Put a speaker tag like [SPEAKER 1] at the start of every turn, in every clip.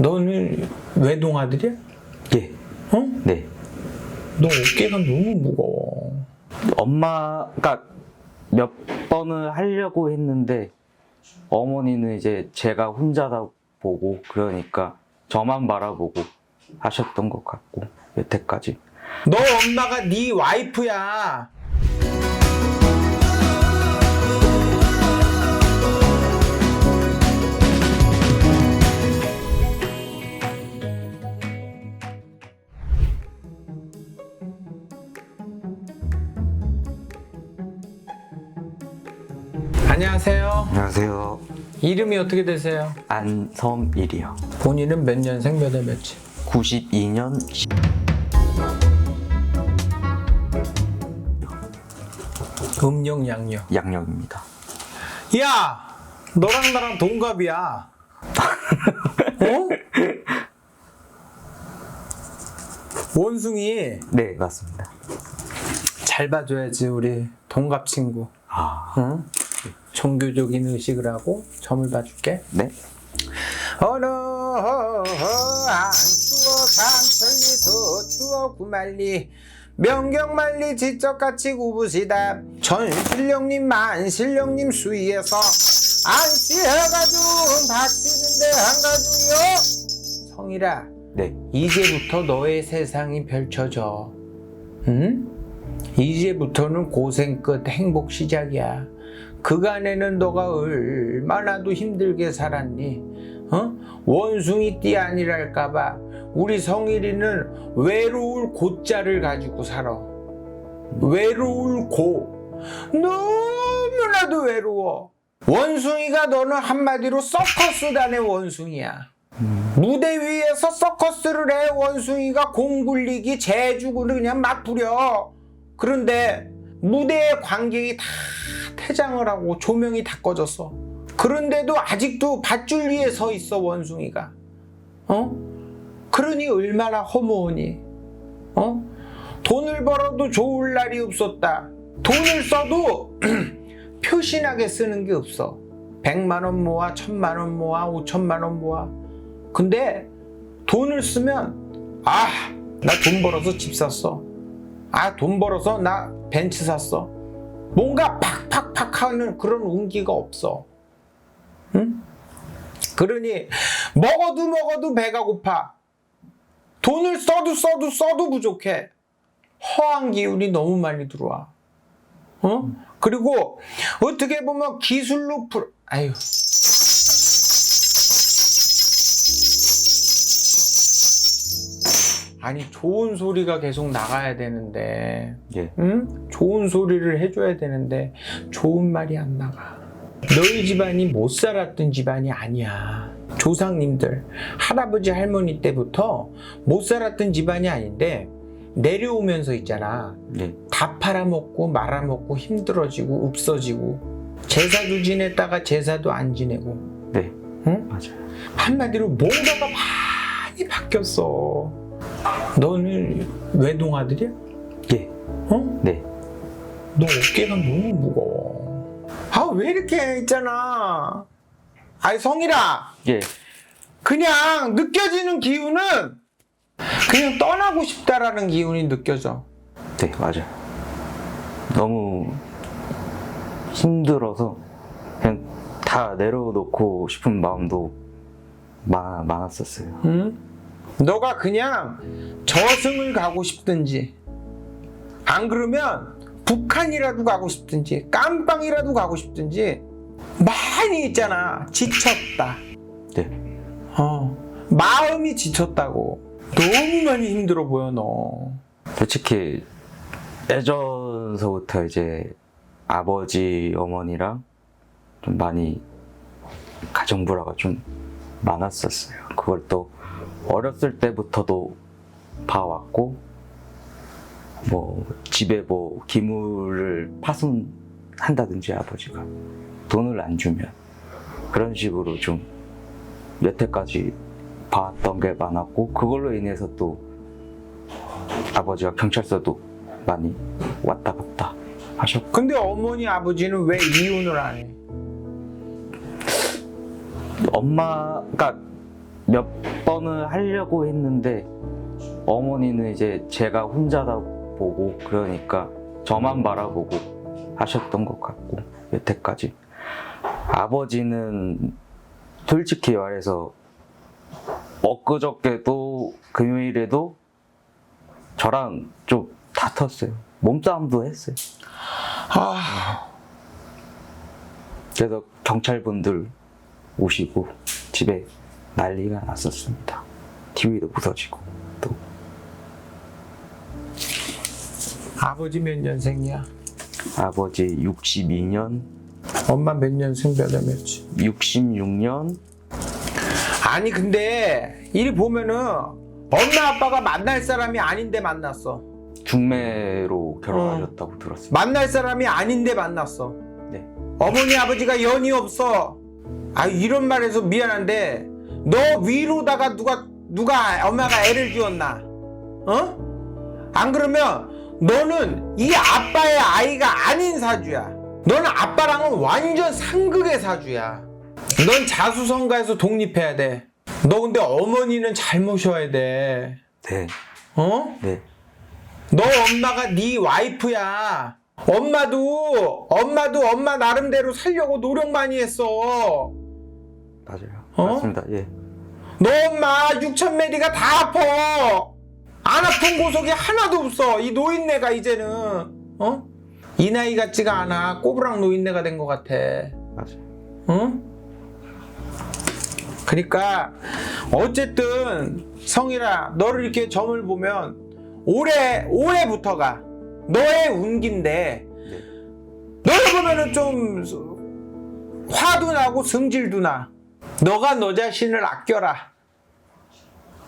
[SPEAKER 1] 너는 외동 아들이야?
[SPEAKER 2] 예,
[SPEAKER 1] 어?
[SPEAKER 2] 네.
[SPEAKER 1] 너 어깨가 너무 무거워.
[SPEAKER 2] 엄마가 몇 번을 하려고 했는데 어머니는 이제 제가 혼자다 보고 그러니까 저만 바라보고 하셨던 것 같고 여태까지
[SPEAKER 1] 너 엄마가 네 와이프야. 안녕하세요. 이름이 어떻게 되세요?
[SPEAKER 2] 안섬일이요
[SPEAKER 1] 본인은 몇 년생 몇 월 며칠?
[SPEAKER 2] 92년
[SPEAKER 1] 음력 양력.
[SPEAKER 2] 양력입니다
[SPEAKER 1] 야, 너랑 나랑 동갑이야. 어? 원숭이
[SPEAKER 2] 네 맞습니다
[SPEAKER 1] 잘 봐줘야지 우리 동갑 친구.
[SPEAKER 2] 아
[SPEAKER 1] 응? 종교적인 의식을 하고 점을 봐줄게.
[SPEAKER 2] 네?
[SPEAKER 1] 어느 안추어 산천리서 추어 구만리 명경만리 지적같이 구부시다 전신령님 만신령님 수위에서 안씨 해가지고 박씨는데 한가중이요 성이라
[SPEAKER 2] 네
[SPEAKER 1] 이제부터 너의 세상이 펼쳐져 응? 이제부터는 고생 끝 행복 시작이야 그간에는 너가 얼마나도 힘들게 살았니 어? 원숭이 띠 아니랄까봐 우리 성일이는 외로울 고자를 가지고 살아. 외로울 고. 너무나도 외로워. 원숭이가 너는 한마디로 서커스단의 원숭이야. 무대 위에서 서커스를 해 원숭이가 공 굴리기 재주고는 그냥 막 부려. 그런데 무대에 관객이 다 퇴장을 하고 조명이 다 꺼졌어. 그런데도 아직도 밧줄 위에 서 있어 원숭이가. 어? 그러니 얼마나 허무하니? 어? 돈을 벌어도 좋을 날이 없었다. 돈을 써도 표신하게 쓰는 게 없어. 100만 원 모아, 1000만 원 모아, 5천만 원 모아. 근데 돈을 쓰면 아, 나 돈 벌어서 집 샀어. 아, 돈 벌어서 나 벤츠 샀어. 뭔가 팍팍팍 하는 그런 운기가 없어. 응? 그러니 먹어도 먹어도 배가 고파. 돈을 써도 써도 써도 부족해. 허한 기운이 너무 많이 들어와. 어? 그리고 어떻게 보면 기술로 풀, 아유. 아니, 좋은 소리가 계속 나가야 되는데,
[SPEAKER 2] 예.
[SPEAKER 1] 응? 좋은 소리를 해줘야 되는데, 좋은 말이 안 나가. 너희 집안이 못 살았던 집안이 아니야. 조상님들, 할아버지, 할머니 때부터 못 살았던 집안이 아닌데, 내려오면서 있잖아.
[SPEAKER 2] 예.
[SPEAKER 1] 다 팔아먹고 말아먹고 힘들어지고 없어지고 제사도 지냈다가 제사도 안 지내고
[SPEAKER 2] 네
[SPEAKER 1] 응?
[SPEAKER 2] 맞아요
[SPEAKER 1] 한마디로 뭔가가 많이 바뀌었어 너는 외동 아들이야?
[SPEAKER 2] 예.
[SPEAKER 1] 어?
[SPEAKER 2] 네
[SPEAKER 1] 너 어깨가 너무 무거워 아 왜 이렇게 있잖아 아이 성이라
[SPEAKER 2] 예.
[SPEAKER 1] 그냥 느껴지는 기운은 그냥 떠나고 싶다라는 기운이 느껴져
[SPEAKER 2] 네, 맞아요. 너무 힘들어서 그냥 다 내려놓고 싶은 마음도 많, 많았었어요.
[SPEAKER 1] 응? 너가 그냥 저승을 가고 싶든지 안 그러면 북한이라도 가고 싶든지 깜빵이라도 가고 싶든지 많이 있잖아 지쳤다
[SPEAKER 2] 네.
[SPEAKER 1] 어 마음이 지쳤다고 너무 많이 힘들어 보여 너
[SPEAKER 2] 솔직히 예전서부터 이제 아버지, 어머니랑 좀 많이 가정불화가 좀 많았었어요. 그걸 또 어렸을 때부터도 봐왔고, 뭐, 집에 뭐, 기물을 파손한다든지 아버지가 돈을 안 주면 그런 식으로 좀 여태까지 봐왔던 게 많았고, 그걸로 인해서 또 아버지가 경찰서도 많이 왔다 갔다 하셨고
[SPEAKER 1] 근데 어머니 아버지는 왜 이혼을 안 해?
[SPEAKER 2] 엄마가 몇번 결혼을 하려고 했는데 어머니는 이제 제가 혼자다 보고 그러니까 저만 바라보고 하셨던 것 같고 여태까지 아버지는 솔직히 말해서 엊그저께도 금요일에도 저랑 좀 다퉜어요. 몸싸움도 했어요.
[SPEAKER 1] 아,
[SPEAKER 2] 그래서 경찰분들 오시고 집에 난리가 났었습니다. TV도 부서지고 또
[SPEAKER 1] 아버지 몇 년생이야?
[SPEAKER 2] 아버지 62년,
[SPEAKER 1] 엄마 몇 년생 몇 년이지?
[SPEAKER 2] 66년
[SPEAKER 1] 아니 근데 일 보면은 엄마 아빠가 만날 사람이 아닌데 만났어.
[SPEAKER 2] 중매로 결혼하셨다고 들었습니다.
[SPEAKER 1] 만날 사람이 아닌데 만났어.
[SPEAKER 2] 네.
[SPEAKER 1] 어머니 아버지가 연이 없어. 아 이런 말해서 미안한데 너 위로다가 누가 누가 엄마가 애를 지었나? 어? 안 그러면 너는 이 아빠의 아이가 아닌 사주야. 너는 아빠랑은 완전 상극의 사주야. 넌 자수성가해서 독립해야 돼. 너 근데 어머니는 잘 모셔야 돼.
[SPEAKER 2] 네,
[SPEAKER 1] 어?
[SPEAKER 2] 네,
[SPEAKER 1] 너 엄마가 네 와이프야. 엄마도 엄마도 엄마 나름대로 살려고 노력 많이 했어.
[SPEAKER 2] 맞아요.
[SPEAKER 1] 어?
[SPEAKER 2] 맞습니다. 예,
[SPEAKER 1] 너 엄마 6천 메리가 다 아파. 안 아픈 고속이 하나도 없어. 이 노인네가 이제는 어? 이 나이 같지가 않아. 꼬부랑 노인네가 된 것 같아.
[SPEAKER 2] 맞아요.
[SPEAKER 1] 응? 그러니까 어쨌든 성일아 너를 이렇게 점을 보면 올해 올해부터가 너의 운기인데
[SPEAKER 2] 네,
[SPEAKER 1] 너를 보면은 좀 화도 나고 성질도 나. 너가 너 자신을 아껴라.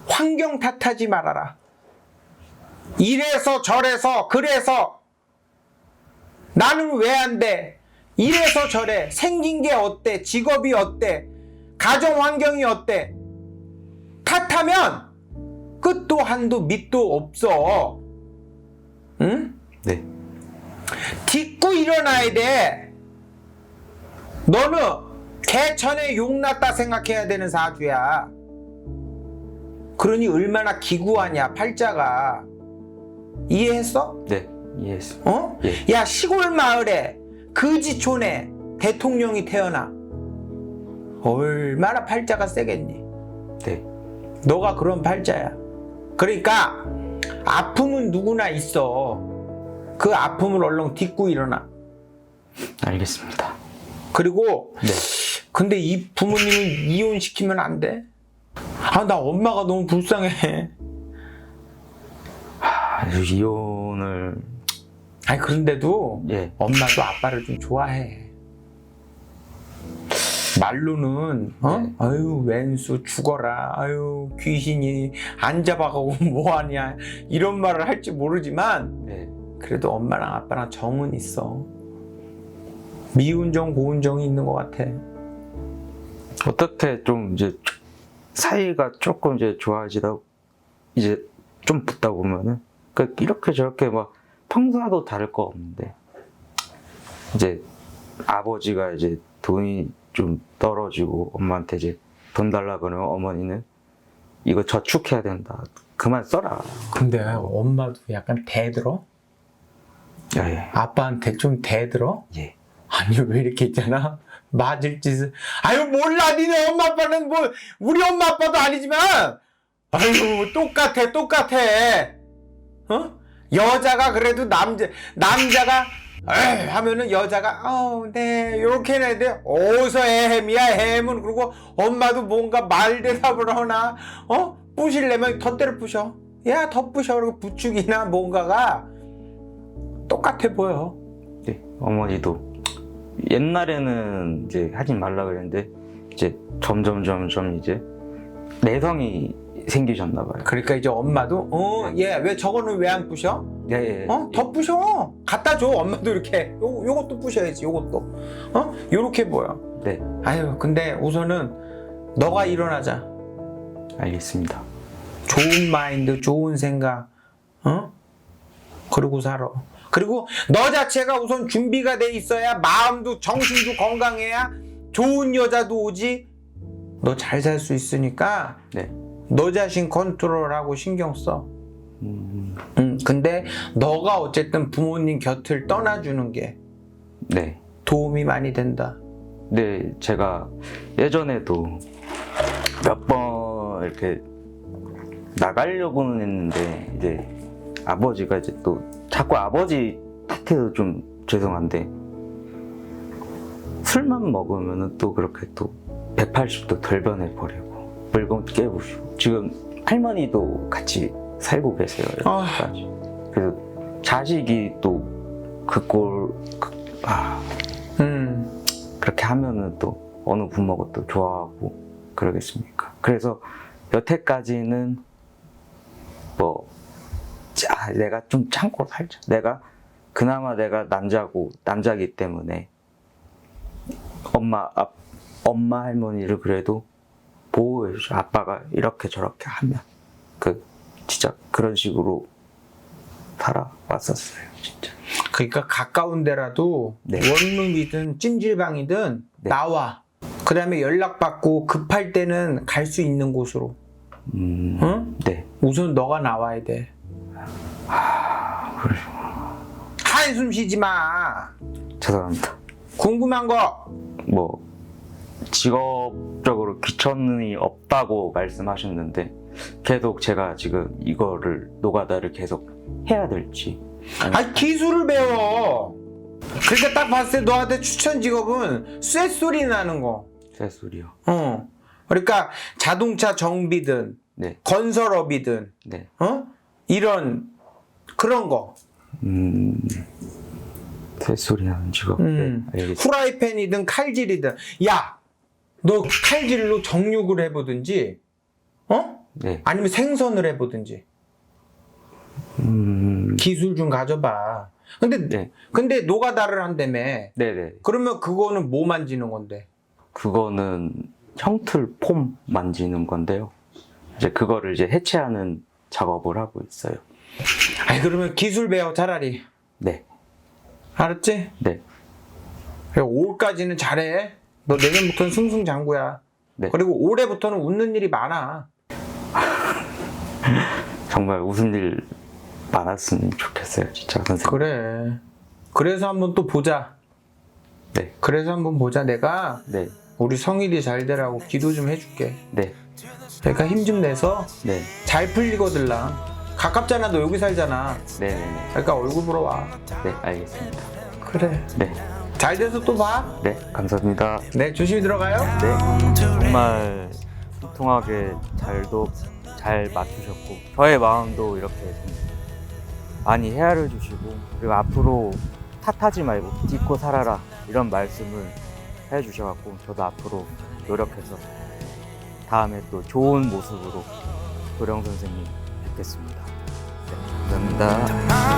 [SPEAKER 1] 환경 탓하지 말아라. 이래서 저래서 그래서 나는 왜 안 돼? 이래서 저래. 생긴 게 어때? 직업이 어때? 가정 환경이 어때? 탓하면 끝도 한도 밑도 없어. 응?
[SPEAKER 2] 네,
[SPEAKER 1] 딛고 일어나야 돼. 너는 개천에 용났다 생각해야 되는 사주야. 그러니 얼마나 기구하냐 팔자가 이해했어?
[SPEAKER 2] 네, 이해했습니다.
[SPEAKER 1] 어?
[SPEAKER 2] 예.
[SPEAKER 1] 야 시골 마을에 그지촌에 대통령이 태어나 얼마나 팔자가 세겠니?
[SPEAKER 2] 네,
[SPEAKER 1] 너가 그런 팔자야. 그러니까 아픔은 누구나 있어. 그 아픔을 얼른 딛고 일어나.
[SPEAKER 2] 알겠습니다.
[SPEAKER 1] 그리고
[SPEAKER 2] 네,
[SPEAKER 1] 근데 이 부모님을 이혼시키면 안 돼? 아, 나 엄마가 너무 불쌍해.
[SPEAKER 2] 아, 이혼을
[SPEAKER 1] 아니, 그런데도
[SPEAKER 2] 예,
[SPEAKER 1] 엄마도 아빠를 좀 좋아해. 말로는, 어?
[SPEAKER 2] 네.
[SPEAKER 1] 아유, 왼수 죽어라. 아유, 귀신이 안 잡아가고 뭐하냐. 이런 말을 할지 모르지만,
[SPEAKER 2] 네,
[SPEAKER 1] 그래도 엄마랑 아빠랑 정은 있어. 미운 정, 고운 정이 있는 것 같아.
[SPEAKER 2] 어떻게 좀 이제 사이가 조금 이제 좋아지다 이제 좀 붙다 보면은 그 이렇게 저렇게 막 평소와도 다를 거 없는데 이제 아버지가 이제 돈이 좀 떨어지고 엄마한테 이제 돈 달라 그러면 어머니는 이거 저축해야 된다 그만 써라
[SPEAKER 1] 근데 엄마도 약간 대들어?
[SPEAKER 2] 예,
[SPEAKER 1] 아빠한테 좀 대들어?
[SPEAKER 2] 예.
[SPEAKER 1] 아니 왜 이렇게 있잖아 맞을 짓을. 아유 몰라. 니네 엄마 아빠는 뭐 우리 엄마 아빠도 아니지만. 아유 똑같아 똑같아. 어? 여자가 그래도 남자 남자가 에이 하면은 여자가 어네 요렇게 해야 돼. 어서 햄이야 햄은. 그리고 엄마도 뭔가 말 대답을 하나 어? 부실려면 덧대를 부셔. 야 덧 부셔. 그리고 부축이나 뭔가가 똑같아 보여.
[SPEAKER 2] 네, 어머니도 옛날에는 이제 하지 말라 그랬는데 이제 점점 점점 이제 내성이 생기셨나 봐요.
[SPEAKER 1] 그러니까 이제 엄마도 어 얘 왜 저거는 왜 안 부셔?
[SPEAKER 2] 예, 예.
[SPEAKER 1] 어? 더 부셔 갖다 줘 엄마도 이렇게 요, 요것도 부셔야지 요것도 어? 요렇게 보여
[SPEAKER 2] 네,
[SPEAKER 1] 아유 근데 우선은 너가 일어나자
[SPEAKER 2] 알겠습니다.
[SPEAKER 1] 좋은 마인드 좋은 생각 어? 그러고 살아 그리고 너 자체가 우선 준비가 돼 있어야 마음도 정신도 건강해야 좋은 여자도 오지 너 잘 살 수 있으니까
[SPEAKER 2] 네,
[SPEAKER 1] 너 자신 컨트롤하고 신경 써.
[SPEAKER 2] 음,
[SPEAKER 1] 음, 근데 너가 어쨌든 부모님 곁을 떠나주는 게
[SPEAKER 2] 네.
[SPEAKER 1] 도움이 많이 된다.
[SPEAKER 2] 네, 제가 예전에도 몇 번 이렇게 나가려고는 했는데 이제 아버지가 이제 또 자꾸 아버지 탓해도 좀 죄송한데 술만 먹으면은 또 그렇게 또 180도 덜 변해 버리고 물건 깨부시고 지금 할머니도 같이 살고 계세요.
[SPEAKER 1] 아.
[SPEAKER 2] 여기까지. 그래서 자식이 또 그꼴 아
[SPEAKER 1] 음,
[SPEAKER 2] 그렇게 하면은 또 어느 부모가 또 좋아하고 그러겠습니까? 그래서 여태까지는 뭐 자, 내가 좀 참고 살자. 내가 그나마 내가 남자고 남자기 때문에 엄마 아, 엄마 할머니를 그래도 보호해줘. 아빠가 이렇게 저렇게 하면 그 진짜 그런 식으로 살아왔었어요. 진짜.
[SPEAKER 1] 그러니까 가까운 데라도
[SPEAKER 2] 네.
[SPEAKER 1] 원룸이든 찜질방이든
[SPEAKER 2] 네.
[SPEAKER 1] 나와. 그 다음에 연락받고 급할 때는 갈 수 있는 곳으로.
[SPEAKER 2] 음,
[SPEAKER 1] 응?
[SPEAKER 2] 네.
[SPEAKER 1] 우선 너가 나와야 돼. 한숨 쉬지 마.
[SPEAKER 2] 죄송합니다.
[SPEAKER 1] 궁금한 거.
[SPEAKER 2] 뭐 직업적으로 귀천이 없다고 말씀하셨는데 계속 제가 지금 이거를 노가다를 계속 해야 될지
[SPEAKER 1] 아 기술을 배워. 그러니까 딱 봤을 때 너한테 추천 직업은 쇳소리 나는 거.
[SPEAKER 2] 쇠소리요.
[SPEAKER 1] 어. 그러니까 자동차 정비든
[SPEAKER 2] 네,
[SPEAKER 1] 건설업이든
[SPEAKER 2] 네.
[SPEAKER 1] 어? 이런 그런 거.
[SPEAKER 2] 음, 쇠소리 나는 직업.
[SPEAKER 1] 음.
[SPEAKER 2] 네, 알겠습니다.
[SPEAKER 1] 후라이팬이든 칼질이든 야, 너 칼질로 정육을 해보든지 어?
[SPEAKER 2] 네.
[SPEAKER 1] 아니면 생선을 해보든지
[SPEAKER 2] 음,
[SPEAKER 1] 기술 좀 가져봐. 근데
[SPEAKER 2] 네,
[SPEAKER 1] 근데 노가다를 한다며.
[SPEAKER 2] 네, 네.
[SPEAKER 1] 그러면 그거는 뭐 만지는 건데?
[SPEAKER 2] 그거는 형틀 폼 만지는 건데요. 이제 그거를 이제 해체하는 작업을 하고 있어요.
[SPEAKER 1] 아니 그러면 기술 배워 차라리.
[SPEAKER 2] 네,
[SPEAKER 1] 알았지?
[SPEAKER 2] 네,
[SPEAKER 1] 그래, 올까지는 잘해. 너 내년부터는 승승장구야.
[SPEAKER 2] 네.
[SPEAKER 1] 그리고 올해부터는 웃는 일이 많아.
[SPEAKER 2] 정말 웃은 일 많았으면 좋겠어요, 진짜 선생님.
[SPEAKER 1] 그래. 그래서 한번 또 보자.
[SPEAKER 2] 네,
[SPEAKER 1] 그래서 한번 보자. 내가
[SPEAKER 2] 네,
[SPEAKER 1] 우리 성일이 잘 되라고 기도 좀 해줄게.
[SPEAKER 2] 네,
[SPEAKER 1] 그러니까 힘 좀 내서
[SPEAKER 2] 네,
[SPEAKER 1] 잘 풀리거들랑. 가깝잖아. 너 여기 살잖아.
[SPEAKER 2] 네, 네, 네.
[SPEAKER 1] 그러니까 얼굴 보러 와.
[SPEAKER 2] 네, 알겠습니다.
[SPEAKER 1] 그래.
[SPEAKER 2] 네,
[SPEAKER 1] 잘 돼서 또 봐.
[SPEAKER 2] 네, 감사합니다.
[SPEAKER 1] 네, 조심히 들어가요.
[SPEAKER 2] 네, 정말 소통하게 잘도 잘 맞추셨고 저의 마음도 이렇게 좀 많이 헤아려 주시고 그리고 앞으로 탓하지 말고 딛고 살아라 이런 말씀을 해 주셔갖고 저도 앞으로 노력해서 다음에 또 좋은 모습으로 도령 선생님 뵙겠습니다. 네, 감사합니다.